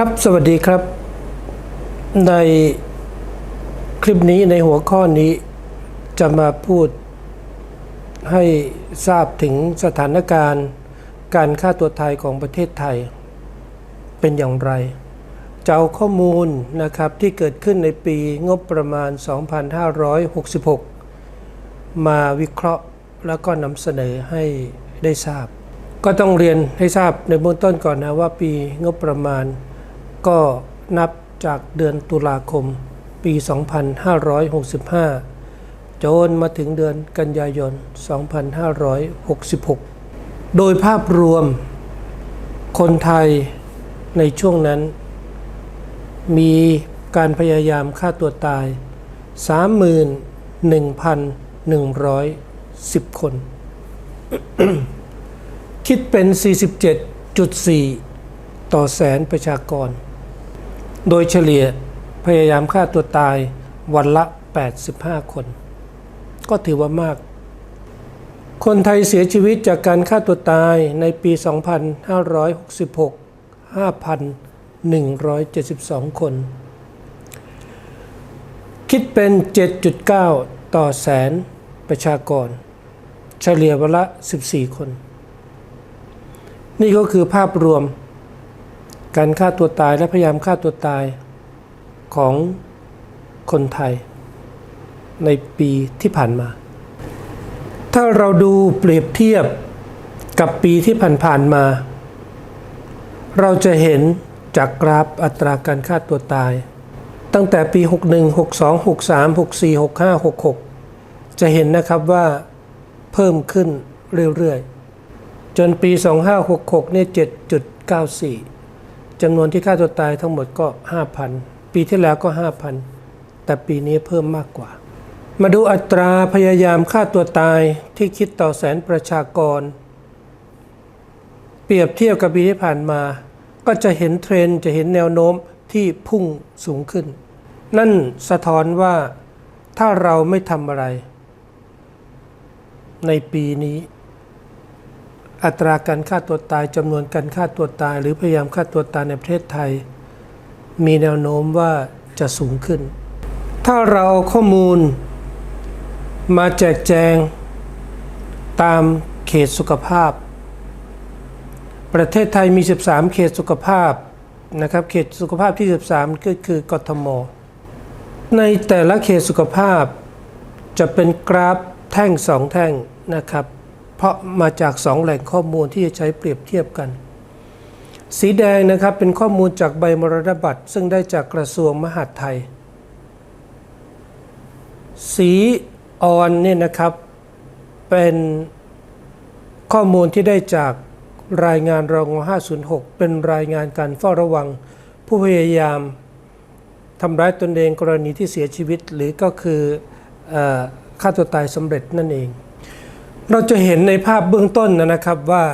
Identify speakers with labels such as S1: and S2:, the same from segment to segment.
S1: ครับสวัสดีครับ ในคลิปนี้ในหัวข้อนี้จะมาพูดให้ทราบถึงสถานการณ์ การฆ่าตัวตายของประเทศไทย เป็นอย่างไรจะเอาข้อมูลนะครับที่เกิดขึ้นในปีงบประมาณ 2566 มาวิเคราะห์แล้วก็นำเสนอให้ได้ทราบ ก็ต้องเรียนให้ทราบในเบื้องต้นก่อนนะว่าปีงบประมาณ ก็นับจากเดือนตุลาคมปี 2565 จนมาถึงเดือนกันยายน 2566 โดยภาพรวม คนไทยในช่วงนั้น มีการพยายามฆ่าตัวตาย 31,110 คน คิดเป็น 47.4 ต่อแสนประชากร โดยเฉลี่ยพยายามฆ่าตัวตายวันละ 85 คน ก็ถือว่ามาก คนไทยเสียชีวิตจากการฆ่าตัวตายในปี 2566 5,172 คน คิดเป็น 7.9 ต่อแสนประชากร เฉลี่ยวันละ 14 คน นี่ก็คือภาพรวม การฆ่าตัวตายและพยายามฆ่าตัวตายของคนไทย ในปีที่ผ่านมา ถ้าเราดูเปรียบเทียบกับปีที่ผ่านๆมา เราจะเห็นจากกราฟอัตราการฆ่าตัวตาย ตั้งแต่ปี 61 62 63 64 65 66 จะเห็นนะครับว่าเพิ่มขึ้นเรื่อยๆ จนปี 2566เนี่ย7.94 จำนวนที่ฆ่าตัวตายทั้งหมดก็ 5,000 ปีที่แล้วก็ 5,000 แต่ปีนี้เพิ่มมากกว่า มาดูอัตราพยายามฆ่าตัวตายที่คิดต่อแสนประชากร เปรียบเทียบกับปีที่ผ่านมา ก็จะเห็นเทรนจะเห็นแนวโน้มที่พุ่งสูงขึ้น นั่นสะท้อนว่าถ้าเราไม่ทำอะไร ในปีนี้ อัตราการฆ่าตัวตายจำนวนการฆ่าตัวตาย หรือพยายามฆ่าตัวตายในประเทศไทย มีแนวโน้มว่าจะสูงขึ้น ถ้าเราเอาข้อมูล มาแจกแจง ตามเขตสุขภาพ ประเทศไทยมี 13 เขตสุขภาพนะครับเขตสุขภาพที่ 13 ก็คือกทม ในแต่ละเขตสุขภาพจะเป็นกราฟแท่งสองแท่งนะครับ เพราะมาจากสองแหล่งข้อมูลที่จะใช้เปรียบเทียบกัน สีแดงนะครับเป็นข้อมูลจากใบมรณบัตร ซึ่งได้จากกระทรวงมหาดไทย สีอ่อนเนี่ยนะครับเป็นข้อมูลที่ได้จากรายงานรอง506 เป็นรายงานการเฝ้าระวัง ผู้พยายามทำร้ายตนเองกรณีที่เสียชีวิต หรือก็คืออฆ่าตัวตายสำเร็จนั่นเอง เราจะเห็นในภาพเบื้องต้นนะครับว่า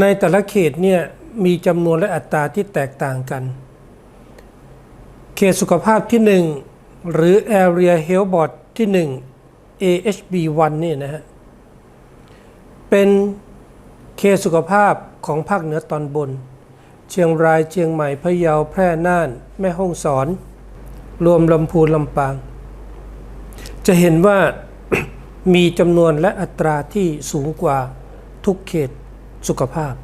S1: ในแต่ละเขตเนี่ยมีจำนวนและอัตราที่แตกต่างกัน เขตสุขภาพที่ 1 หรือ Area Health Board ที่ 1 AHB1 เนี่ยนะฮะเป็นเขตสุขภาพของภาคเหนือตอนบน เชียงรายเชียงใหม่พะเยาแพร่น่าน แม่ฮ่องสอน รวมลำพูนลำปาง จะเห็นว่า มีจำนวนและอัตราที่สูงกว่าทุกเขตสุขภาพ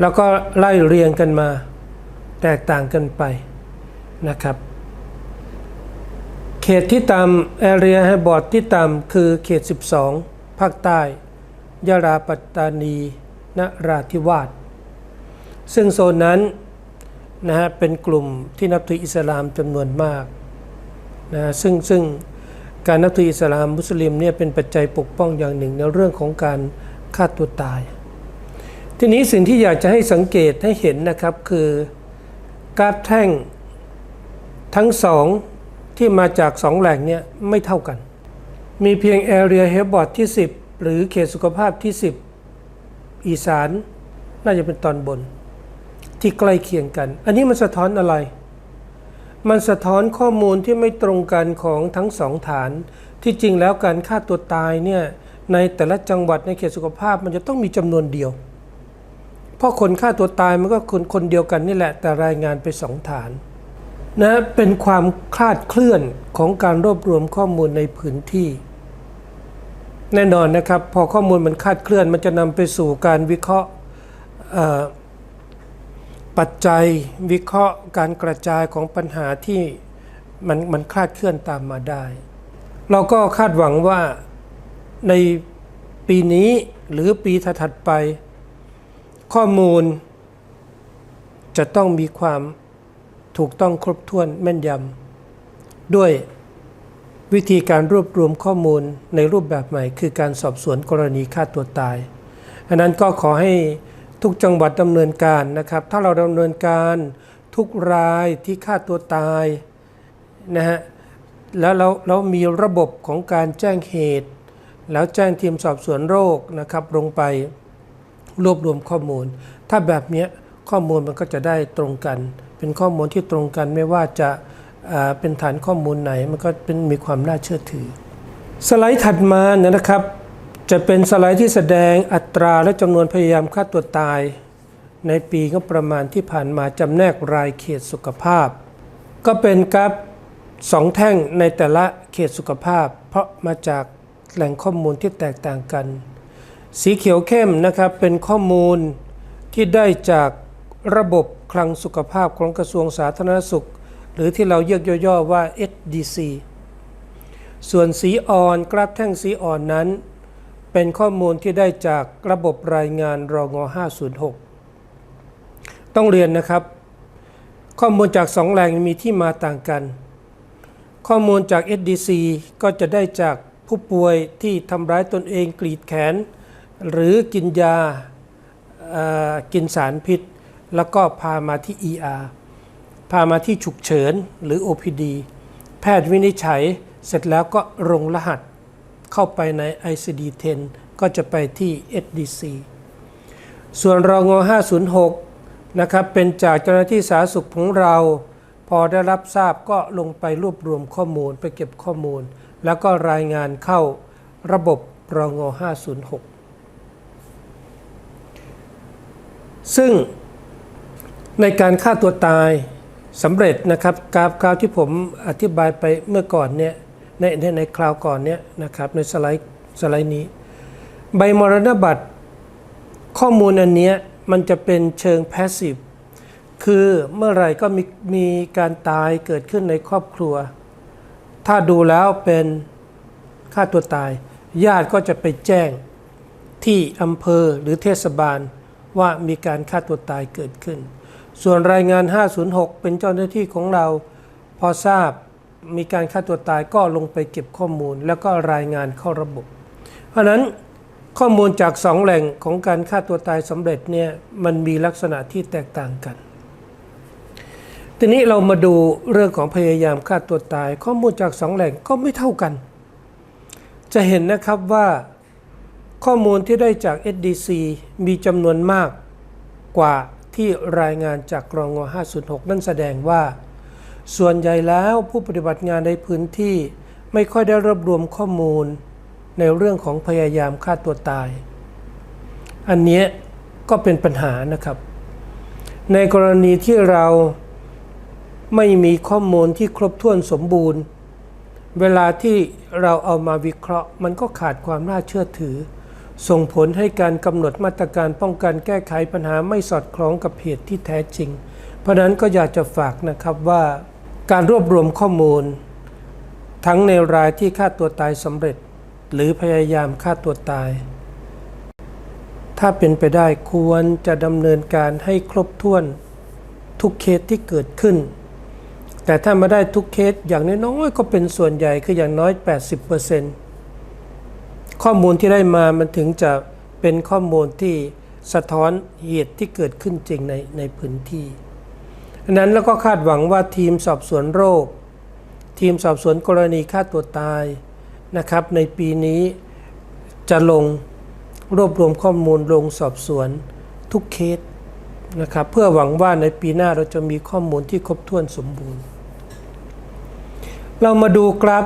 S1: แล้วก็ไล่เรียงกันมาแตกต่างกันไปนะครับ เขตที่ต่ำ area ให้บอร์ดที่ต่ำคือเขต 12 ภาคใต้ ยะลาปัตตานีนราธิวาส ซึ่งโซนนั้นนะฮะเป็นกลุ่มที่นับถืออิสลามจำนวนมากนะซึ่งซึ่ง การนับถืออิสลามมุสลิมเนี่ยเป็นปัจจัยปกป้องอย่างหนึ่งในเรื่องของการฆ่าตัวตาย ทีนี้สิ่งที่อยากจะให้สังเกตให้เห็นนะครับคือกราฟแท่งทั้งสองที่มาจากสองแหล่งเนี่ยไม่เท่ากัน มีเพียง Area h e a l t Board ที่ 10 หรือเขตสุขภาพที่ 10 อีสานน่าจะเป็นตอนบน ที่ใกล้เคียงกัน อันนี้มันสะท้อนอะไร มันสะท้อนข้อมูลที่ไม่ตรงกันของทั้งสองฐาน ที่จริงแล้วการฆ่าตัวตายเนี่ยในแต่ละจังหวัดในเขตสุขภาพมันจะต้องมีจำนวนเดียว เพราะคนฆ่าตัวตายมันก็คนคนเดียวกันนี่แหละ แต่รายงานไปสองฐานนะเป็นความคลาดเคลื่อนของการรวบรวมข้อมูลในพื้นที่ แน่นอนนะครับ พอข้อมูลมันคลาดเคลื่อนมันจะนำไปสู่การวิเคราะห์ ปัจจัยวิเคราะห์การกระจายของปัญหาที่มันมันคลาดเคลื่อนตามมาได้ เราก็คาดหวังว่าในปีนี้หรือปีถัดๆไป ข้อมูล จะต้องมีความถูกต้องครบถ้วนแม่นยำด้วยวิธีการรวบรวมข้อมูลในรูปแบบใหม่ คือการสอบสวนกรณีฆ่าตัวตายอันนั้นก็ขอให้ ทุกจังหวัดดำเนินการนะครับ ถ้าเราดำเนินการทุกรายที่ฆ่าตัวตายนะฮะแล้วเราเรามีระบบของการแจ้งเหตุ แล้วแจ้งทีมสอบสวนโรคนะครับลงไปรวบรวมข้อมูล ถ้าแบบนี้ข้อมูลมันก็จะได้ตรงกัน เป็นข้อมูลที่ตรงกันไม่ว่าจะเป็นฐานข้อมูลไหน มันก็เป็นมีความน่าเชื่อถือ สไลด์ถัดมานะครับ จะเป็นสไลด์ที่แสดงอัตราและจำนวนพยายามฆ่าตัวตาย ในปีก็ประมาณที่ผ่านมาจำแนกรายเขตสุขภาพ ก็เป็นกราฟสองแท่งในแต่ละเขตสุขภาพ เพราะมาจากแหล่งข้อมูลที่แตกต่างกัน สีเขียวเข้มนะครับเป็นข้อมูลที่ได้จากระบบคลังสุขภาพของกระทรวงสาธารณสุข หรือที่เราเรียกย่อๆว่า SDC ส่วนสีอ่อนกราฟแท่งสีอ่อนนั้น เป็นข้อมูลที่ได้จากระบบรายงานรอง506 ต้องเรียนนะครับ ข้อมูลจากสองแหล่งมีที่มาต่างกัน ข้อมูลจาก SDC ก็จะได้จากผู้ป่วยที่ทำร้ายตนเองกรีดแขน หรือกินยากินสารพิษ แล้วก็พามาที่ ER พามาที่ฉุกเฉินหรือ OPD แพทย์วินิจฉัยเสร็จแล้วก็ลงรหัส เข้าไปใน ICD-10 ก็จะไปที่ SDC ส่วนรอง506 นะครับ เป็นจากเจ้าหน้าที่สาธารณสุขของเรา พอได้รับทราบก็ลงไปรวบรวมข้อมูลไปเก็บข้อมูล แล้วก็รายงานเข้าระบบรอง506 ซึ่งในการฆ่าตัวตายสำเร็จนะครับกราฟกราฟที่ผมอธิบายไปเมื่อก่อนเนี่ย ในในในคราวก่อนเนี่ยนะครับในสไลด์สไลด์นี้ ใบมรณบัตรข้อมูลอันเนี้ยมันจะเป็นเชิงแพสซีฟคือเมื่อไหร่ก็มีมีการตายเกิดขึ้นในครอบครัว ถ้าดูแล้วเป็นฆ่าตัวตาย ญาติก็จะไปแจ้งที่อำเภอหรือเทศบาลว่ามีการฆ่าตัวตายเกิดขึ้น ส่วนรายงาน 506 เป็นเจ้าหน้าที่ของเรา พอทราบ มีการฆ่าตัวตายก็ลงไปเก็บข้อมูล แล้วก็รายงานเข้าระบบ เพราะนั้นข้อมูลจากสองแหล่งของการฆ่าตัวตายสำเร็จเนี่ยมันมีลักษณะที่แตกต่างกัน ทีนี้เรามาดูเรื่องของพยายามฆ่าตัวตาย ข้อมูลจากสองแหล่งก็ไม่เท่ากัน จะเห็นนะครับว่าข้อมูลที่ได้จาก SDC มีจำนวนมากกว่าที่รายงานจากกรองง506นั่นแสดงว่า ส่วนใหญ่แล้วผู้ปฏิบัติงานในพื้นที่ไม่ค่อยได้รวบรวมข้อมูลในเรื่องของพยายามฆ่าตัวตาย อันนี้ก็เป็นปัญหานะครับ ในกรณีที่เราไม่มีข้อมูลที่ครบถ้วนสมบูรณ์ เวลาที่เราเอามาวิเคราะห์ มันก็ขาดความน่าเชื่อถือ ส่งผลให้การกำหนดมาตรการป้องกันแก้ไขปัญหาไม่สอดคล้องกับเหตุที่แท้จริง เพราะนั้นก็อยากจะฝากนะครับว่า การรวบรวมข้อมูล ทั้งในรายที่ฆ่าตัวตายสำเร็จ หรือพยายามฆ่าตัวตาย ถ้าเป็นไปได้ควรจะดำเนินการให้ครบถ้วนทุกเคสที่เกิดขึ้น แต่ถ้ามาได้ทุกเคสอย่างน้อยๆก็เป็นส่วนใหญ่คืออย่างน้อย 80%ข้อมูลที่ได้มามันถึงจะเป็นข้อมูลที่สะท้อนเหตุที่เกิดขึ้นจริงในในพื้นที่ นั้นแล้วก็คาดหวังว่าทีมสอบสวนโรค ทีมสอบสวนกรณีฆ่าตัวตายนะครับในปีนี้จะลงรวบรวมข้อมูลลงสอบสวนทุกเคสนะครับเพื่อหวังว่าในปีหน้าเราจะมีข้อมูลที่ครบถ้วนสมบูรณ์ เรามาดูกราฟ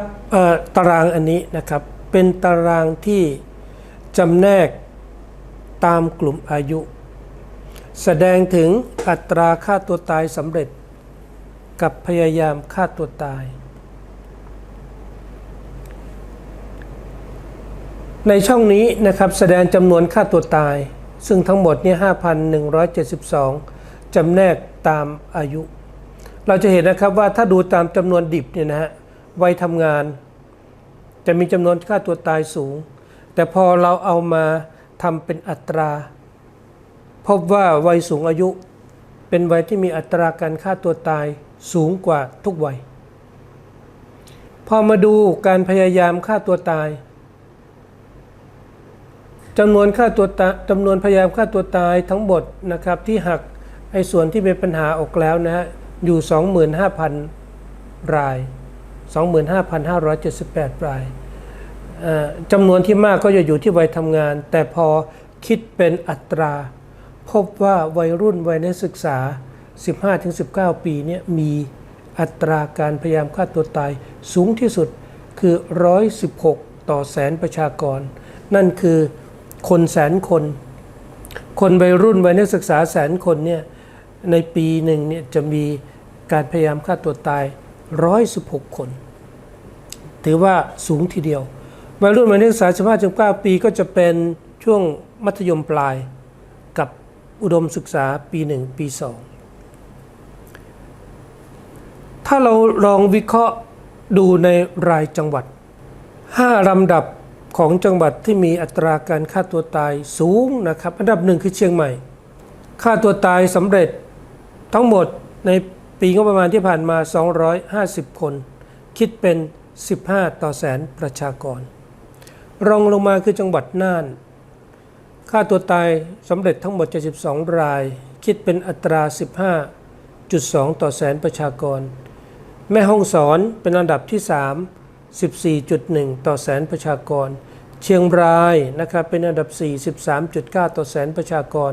S1: ตารางอันนี้นะครับ เป็นตารางที่จำแนกตามกลุ่มอายุ แสดงถึงอัตราฆ่าตัวตายสำเร็จ กับพยายามฆ่าตัวตาย ในช่องนี้นะครับแสดงจำนวนฆ่าตัวตาย ซึ่งทั้งหมดเนี่ย5,172จำแนกตามอายุ เราจะเห็นนะครับว่าถ้าดูตามจำนวนดิบเนี่ยนะฮะวัยทำงาน จะมีจำนวนฆ่าตัวตายสูง แต่พอเราเอามาทำเป็นอัตรา พบว่าวัยสูงอายุเป็นวัยที่มีอัตราการฆ่าตัวตายสูงกว่าทุกวัย พอมาดูการพยายามฆ่าตัวตายจำนวนฆ่าตัวตายจำนวนพยายามฆ่าตัวตายทั้งหมดนะครับที่หักไอ้ส่วนที่เป็นปัญหาออกแล้วนะฮะอยู่ 25,000 ราย 25,578 รายจำนวนที่มากก็จะอยู่ที่วัยทำงาน แต่พอคิดเป็นอัตรา พบว่าวัยรุ่นวัยนักศึกษา 15-19 ปีเนี่ยมีอัตราการพยายามฆ่าตัวตายสูงที่สุดคือ 116 ต่อแสนประชากร นั่นคือคนแสนคน คนวัยรุ่นวัยนักศึกษาแสนคนเนี่ยในปีหนึ่งเนี่ยจะมีการพยายามฆ่าตัวตาย 116 คน ถือว่าสูงทีเดียว วัยรุ่นวัยนักศึกษา 15-19 ปีก็จะเป็นช่วงมัธยมปลาย อุดมศึกษาปี1ปี2ถ้าเราลองวิเคราะห์ดูในรายจังหวัด 5ลำดับของจังหวัดที่มีอัตราการฆ่าตัวตายสูงนะครับ อันดับหนึ่งคือเชียงใหม่ ฆ่าตัวตายสำเร็จทั้งหมดในปีงบประมาณที่ผ่านมา 250 คน คิดเป็น 15 ต่อแสนประชากร รองลงมาคือจังหวัดน่าน ฆ่าตัวตายสำเร็จทั้งหมด 72 ราย คิดเป็นอัตรา 15.2 ต่อแสนประชากร แม่ฮ่องสอนเป็นอันดับที่ 3 14.1 ต่อแสนประชากร เชียงรายนะครับเป็นอันดับ 4 13.9 ต่อแสนประชากร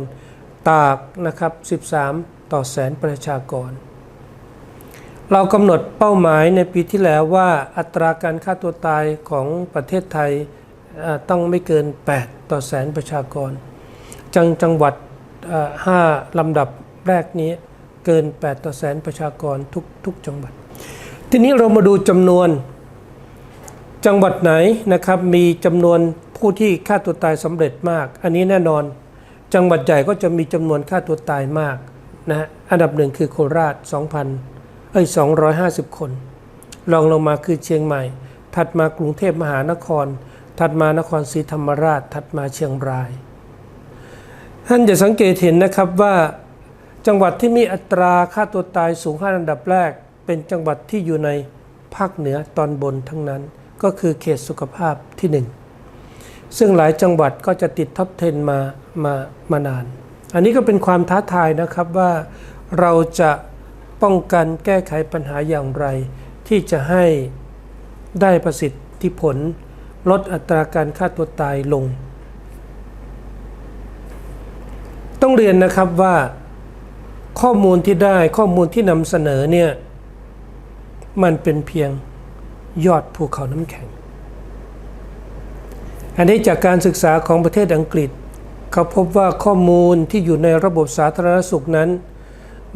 S1: ตากนะครับ 13 ต่อแสนประชากร เรากำหนดเป้าหมายในปีที่แล้วว่าอัตราการฆ่าตัวตายของประเทศไทย ต้องไม่เกิน 8 ต่อแสนประชากร จังจังหวัดเอ่อห้าลำดับแรกนี้เกิน 8 ต่อแสนประชากรทุกทุกจังหวัด ทีนี้เรามาดูจำนวนจังหวัดไหนนะครับมีจำนวนผู้ที่ฆ่าตัวตายสำเร็จมาก อันนี้แน่นอน จังหวัดใหญ่ก็จะมีจำนวนฆ่าตัวตายมากนะฮะอันดับหนึ่งคือโคราช 2,000เอ้ย250 คนรองลงมาคือเชียงใหม่ ถัดมากรุงเทพมหานคร ถัดมานครศรีธรรมราช ถัดมาเชียงราย ท่านจะสังเกตเห็นนะครับว่าจังหวัดที่มีอัตราค่าตัวตายสูงห้าอันดับแรก เป็นจังหวัดที่อยู่ในภาคเหนือตอนบนทั้งนั้น ก็คือเขตสุขภาพที่หนึ่งซึ่งหลายจังหวัดก็จะติดท็อป 10 มามามานาน อันนี้ก็เป็นความท้าทายนะครับว่าเราจะป้องกันแก้ไขปัญหาอย่างไร ที่จะให้ได้ประสิทธิผล ลดอัตราการฆ่าตัวตายลง ต้องเรียนนะครับว่าข้อมูลที่ได้ข้อมูลที่นำเสนอเนี่ย มันเป็นเพียงยอดภูเขาน้ำแข็ง อันนี้จากการศึกษาของประเทศอังกฤษ เขาพบว่าข้อมูลที่อยู่ในระบบสาธารณสุขนั้น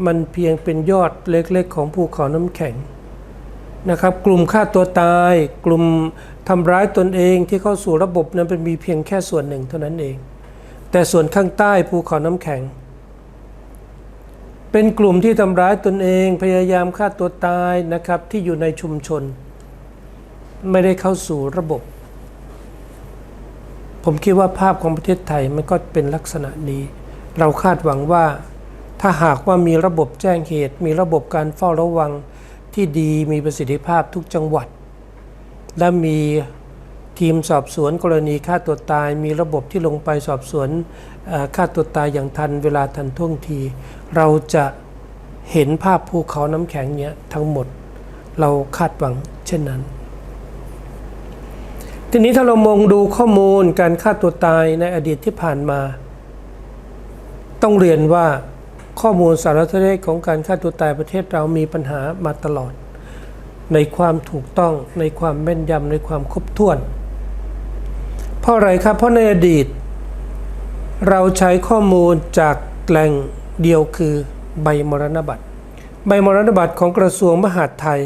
S1: มันเพียงเป็นยอดเล็กๆ ของภูเขาน้ำแข็ง นะครับ กลุ่มฆ่าตัวตาย กลุ่มทำร้ายตนเองที่เข้าสู่ระบบนั้นเป็นมีเพียงแค่ส่วนหนึ่งเท่านั้นเอง แต่ส่วนข้างใต้ภูเขาน้ำแข็ง เป็นกลุ่มที่ทำร้ายตนเองพยายามฆ่าตัวตายนะครับที่อยู่ในชุมชน ไม่ได้เข้าสู่ระบบ ผมคิดว่าภาพของประเทศไทยมันก็เป็นลักษณะนี้ เราคาดหวังว่า ถ้าหากว่ามีระบบแจ้งเหตุ มีระบบการเฝ้าระวัง ที่ดีมีประสิทธิภาพทุกจังหวัด และมีทีมสอบสวนกรณีฆ่าตัวตาย มีระบบที่ลงไปสอบสวนฆ่าตัวตายอย่างทันเวลาทันท่วงที เราจะเห็นภาพภูเขาน้ำแข็งเนี้ยทั้งหมดเราคาดหวังเช่นนั้น ทีนี้ถ้าเรามองดูข้อมูลการฆ่าตัวตายในอดีตที่ผ่านมา ต้องเรียนว่า ข้อมูลสารสนเทศของการฆ่าตัวตายประเทศเรามีปัญหามาตลอด ในความถูกต้องในความแม่นยำในความครบถ้วน เพราะอะไรครับเพราะในอดีต เราใช้ข้อมูลจากแหล่งเดียวคือใบมรณบัตรใบมรณบัตรของกระทรวงมหาดไทย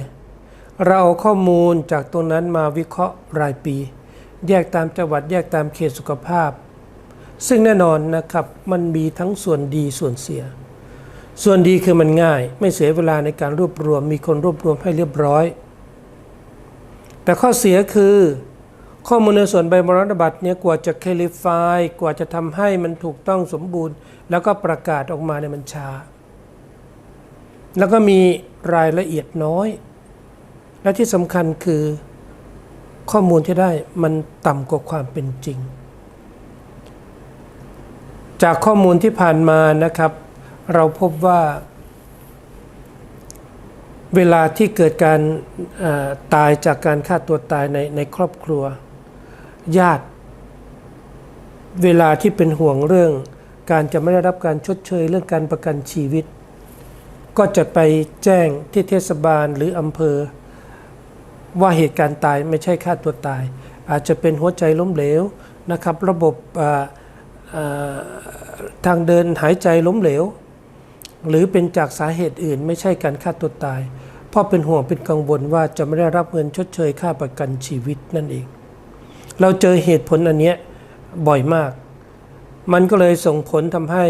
S1: เราเอาข้อมูลจากตรงนั้นมาวิเคราะห์รายปี แยกตามจังหวัดแยกตามเขตสุขภาพ ซึ่งแน่นอนนะครับมันมีทั้งส่วนดีส่วนเสีย ส่วนดีคือมันง่าย ไม่เสียเวลาในการรวบรวม มีคนรวบรวมให้เรียบร้อย แต่ข้อเสียคือ ข้อมูลในส่วนใบมรณบัตรเนี่ยกว่าจะเคลิฟายกว่าจะทำให้มันถูกต้องสมบูรณ์ แล้วก็ประกาศออกมาเนี่ยมันช้าแล้วก็มีรายละเอียดน้อย และที่สำคัญคือข้อมูลที่ได้มันต่ำกว่าความเป็นจริง จากข้อมูลที่ผ่านมานะครับ เราพบว่า เวลาที่เกิดการตายจากการฆ่าตัวตายในในครอบครัว ญาติ เวลาที่เป็นห่วงเรื่อง การจะไม่ได้รับการชดเชยเรื่องการประกันชีวิต ก็จะไปแจ้งที่เทศบาลหรืออำเภอ ว่าเหตุการณ์ตายไม่ใช่ฆ่าตัวตาย อาจจะเป็นหัวใจล้มเหลวนะครับ ระบบทางเดินหายใจล้มเหลว หรือเป็นจากสาเหตุอื่นไม่ใช่การฆ่าตัวตายเพราะเป็นห่วงเป็นกังวลว่าจะไม่ได้รับเงินชดเชยค่าประกันชีวิตนั่นเอง เราเจอเหตุผลอันเนี้ยบ่อยมาก มันก็เลยส่งผลทำให้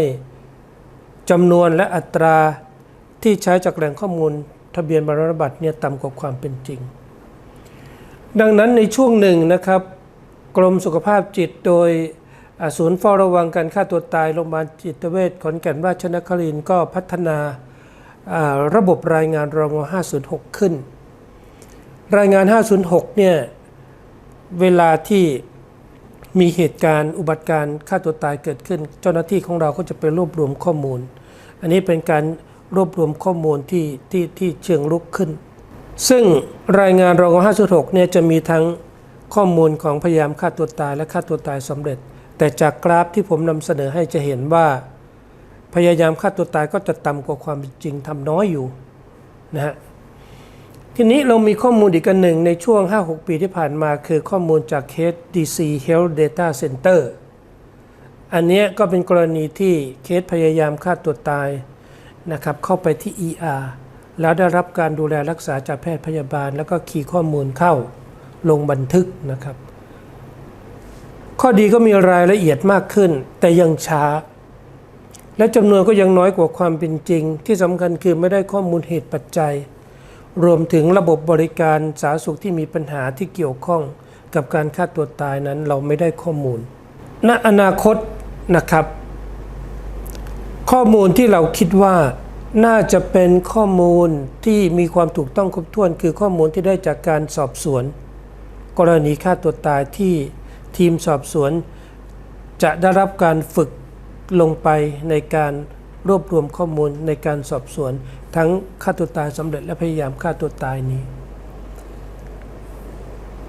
S1: จำนวนและอัตราที่ใช้จากแหล่งข้อมูลทะเบียนมรณบัตรเนี่ยต่ำกว่าความเป็นจริง ดังนั้นในช่วงหนึ่งนะครับ กรมสุขภาพจิตโดย ศูนย์เฝ้าระวังการฆ่าตัวตายโรงพยาบาลจิตเวชขอนแก่นราชนครินก็พัฒนาระบบรายงานรอง506 ขึ้น รายงาน 506 เนี่ย เวลาที่มีเหตุการณ์อุบัติการณ์ฆ่าตัวตายเกิดขึ้น เจ้าหน้าที่ของเราก็จะไปรวบรวมข้อมูล อันนี้เป็นการรวบรวมข้อมูลที่ที่ที่เชิงลุกขึ้น ซึ่งรายงานรอง506 เนี่ยจะมีทั้งข้อมูลของพยายามฆ่าตัวตายและฆ่าตัวตายสำเร็จ แต่จากกราฟที่ผมนำเสนอให้จะเห็นว่า พยายามฆ่าตัวตายก็จะต่ำกว่าความเป็นจริงทำน้อยอยู่นะฮะทีนี้เรามีข้อมูลอีกอันหนึ่งในช่วง 5-6 ปีที่ผ่านมาคือข้อมูลจากเคส DC Health Data Center อันนี้ก็เป็นกรณีที่เคสพยายามฆ่าตัวตายนะครับเข้าไปที่ ER แล้วได้รับการดูแลรักษาจากแพทย์พยาบาล แล้วก็คีย์ข้อมูลเข้าลงบันทึกนะครับ ข้อดีก็มีรายละเอียดมากขึ้น แต่ยังช้า และจำนวนก็ยังน้อยกว่าความเป็นจริง ที่สำคัญคือไม่ได้ข้อมูลเหตุปัจจัย รวมถึงระบบบริการสาธารณสุขที่มีปัญหาที่เกี่ยวข้องกับการฆ่าตัวตายนั้นเราไม่ได้ข้อมูล ณ อนาคตนะครับ ข้อมูลที่เราคิดว่าน่าจะเป็นข้อมูลที่มีความถูกต้องครบถ้วน คือข้อมูลที่ได้จากการสอบสวน กรณีฆ่าตัวตายที่ ทีมสอบสวนจะได้รับการฝึกลงไปในการรวบรวมข้อมูลในการสอบสวน ทั้งฆ่าตัวตายสำเร็จและพยายามฆ่าตัวตายนี้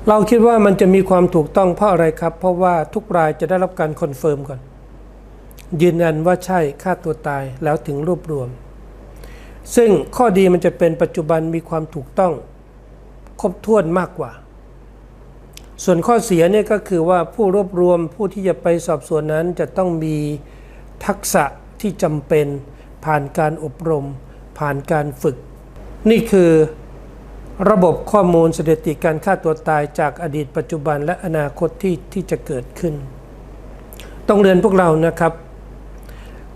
S1: เราคิดว่ามันจะมีความถูกต้องเพราะอะไรครับ เพราะว่าทุกรายจะได้รับการคอนเฟิร์มก่อน ยืนยันว่าใช่ฆ่าตัวตายแล้วถึงรวบรวม ซึ่งข้อดีมันจะเป็นปัจจุบันมีความถูกต้อง ครบถ้วนมากกว่า ส่วนข้อเสียเนี่ยก็คือว่าผู้รวบรวมผู้ที่จะไปสอบสวนนั้นจะต้องมีทักษะที่จำเป็น ผ่านการอบรม ผ่านการฝึก นี่คือระบบข้อมูลสถิติการฆ่าตัวตายจากอดีตปัจจุบันและอนาคตที่ที่จะเกิดขึ้น ต้องเรียนพวกเรานะครับ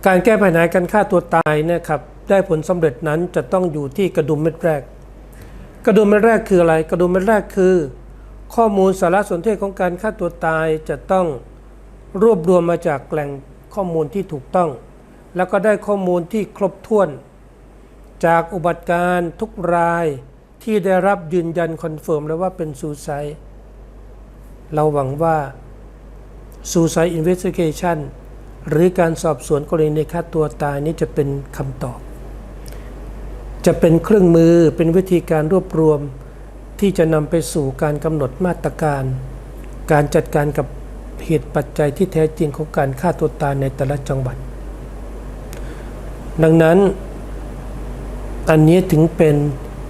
S1: การแก้ปัญหาการฆ่าตัวตายเนะครับได้ผลสำเร็จนั้นจะต้องอยู่ที่กระดุมเม็ดแรก กระดุมเม็ดแรกคืออะไร กระดุมเม็ดแรกคือ ข้อมูลสารสนเทศของการฆ่าตัวตายจะต้องรวบรวมมาจากแหล่งข้อมูลที่ถูกต้อง แล้วก็ได้ข้อมูลที่ครบถ้วน จากอุบัติการ์ทุกรายที่ได้รับยืนยันคอนเฟิร์มแล้วว่าเป็นซูไซเราหวังว่า Suicide Investigation หรือการสอบสวนกรณีฆ่าตัวตายนี้จะเป็นคำตอบ จะเป็นเครื่องมือเป็นวิธีการรวบรวม ที่จะนำไปสู่การกำหนดมาตรการ การจัดการกับเหตุปัจจัยที่แท้จริงของการฆ่าตัวตายในแต่ละจังหวัด ดังนั้น อันนี้ถึงเป็น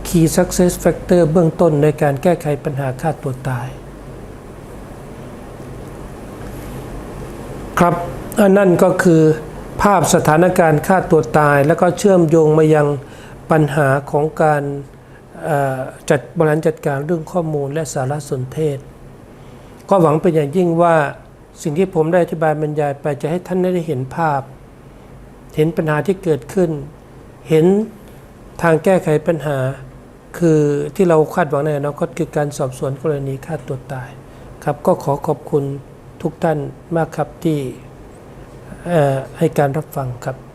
S1: Key Success Factor เบื้องต้นในการแก้ไขปัญหาฆ่าตัวตาย ครับอันนั่นก็คือภาพสถานการณ์ฆ่าตัวตาย แล้วก็เชื่อมโยงมายังปัญหาของการ จัดบริหารจัดการเรื่องข้อมูลและสารสนเทศ ก็หวังเป็นอย่างยิ่งว่าสิ่งที่ผมได้อธิบายบรรยายไปจะให้ท่านได้เห็นภาพ เห็นปัญหาที่เกิดขึ้น เห็นทางแก้ไขปัญหา คือที่เราคาดหวังในอนาคตคือการสอบสวนกรณีฆ่าตัวตาย ครับก็ขอขอบคุณทุกท่านมากครับที่ให้การรับฟังครับ